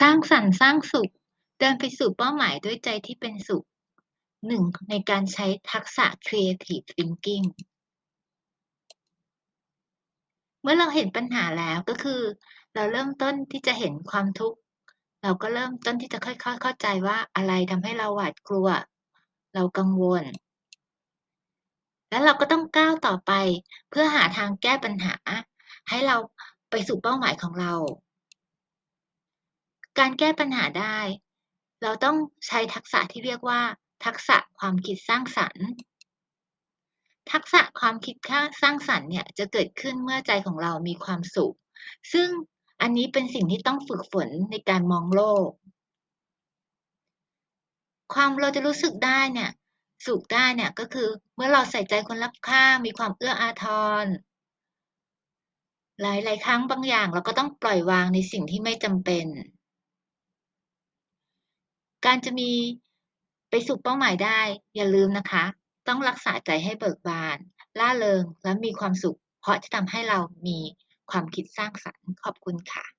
สร้างสรรค์สร้างสุข เดินไปสู่เป้าหมายด้วยใจที่เป็นสุข 1. ในการใช้ทักษะ Creative Thinking เมื่อเราเห็นปัญหาแล้วก็คือ เราเริ่มต้นที่จะเห็นความทุกข์เราก็เริ่มต้นที่จะค่อยๆเข้าใจว่าอะไรทำให้เราหวาดกลัว เรากังวล แล้วเราก็ต้องก้าวต่อไปเพื่อหาทางแก้ปัญหา ให้เราไปสู่เป้าหมายของเรา การแก้ปัญหาได้ เราต้องใช้ทักษะที่เรียกว่า ทักษะความคิดสร้างสรรค์ ทักษะความคิดค่าสร้างสรรค์เนี่ยจะเกิดขึ้นเมื่อใจของเรามีความสุข ซึ่งอันนี้เป็นสิ่งที่ต้องฝึกฝนในการมองโลก ความเราจะรู้สึกได้เนี่ยสุขได้เนี่ยก็คือเมื่อเราใส่ใจคนรอบข้างมีความเอื้ออาทร หลาย ๆ ครั้งบางอย่างเราก็ต้องปล่อยวางในสิ่งที่ไม่จำเป็น การจะมีไปสู่เป้าหมายได้ อย่าลืมนะคะ ต้องรักษาใจให้เบิกบาน ล่าเริงและมีความสุข เพราะจะทำให้เรามีความคิดสร้างสรรค์ขอบคุณค่ะ